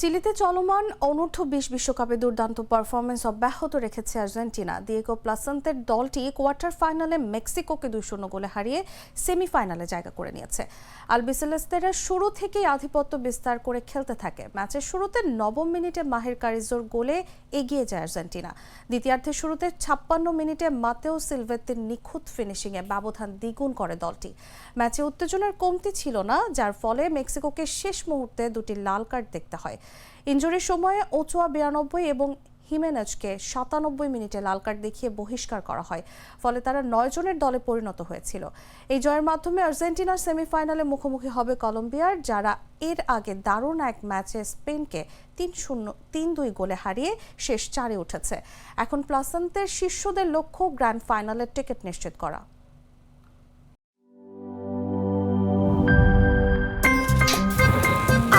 চিলিতে চলমান অনূর্ধ্ব বিশ বিশ্বকাপে দুর্দান্ত পারফরমেন্স অব্যাহত রেখেছে আর্জেন্টিনা। দিয়েগো প্লাসেন্তের দলটি কোয়ার্টার ফাইনালে মেক্সিকোকে দুই শূন্য গোলে হারিয়ে সেমিফাইনালে জায়গা করে নিয়েছে। আলবিসেলেস্তেরা শুরু থেকেই আধিপত্য বিস্তার করে খেলতে থাকে। ম্যাচের শুরুতে নবম মিনিটে মাহের কারিজোর গোলে এগিয়ে যায় আর্জেন্টিনা। দ্বিতীয়ার্ধের শুরুতে ছাপ্পান্ন মিনিটে মাতেও সিলভেত্তির নিখুঁত ফিনিশিংয়ে ব্যবধান দ্বিগুণ করে দলটি। ম্যাচে উত্তেজনার কমতি ছিল না, যার ফলে মেক্সিকোকে শেষ মুহূর্তে দুটি লাল কার্ড দেখতে হয়। ইনজুরির সময়ে ওচোয়া বিরানব্বই এবং হিমেনেজকে সাতানব্বই মিনিটে লাল কার্ড দেখিয়ে বহিষ্কার করা হয়। ফলে তারা নয় জনের দলে পরিণত হয়েছিল। এই জয়ের মাধ্যমে আর্জেন্টিনার সেমিফাইনালে মুখোমুখি হবে কলম্বিয়ার, যারা এর আগে দারুণ এক ম্যাচে স্পেনকে তিন শূন্য, তিন দুই গোলে হারিয়ে শেষ চারে উঠেছে। এখন প্লাসান্তের শীর্ষদের লক্ষ্য গ্র্যান্ড ফাইনালের টিকিট নিশ্চিত করা।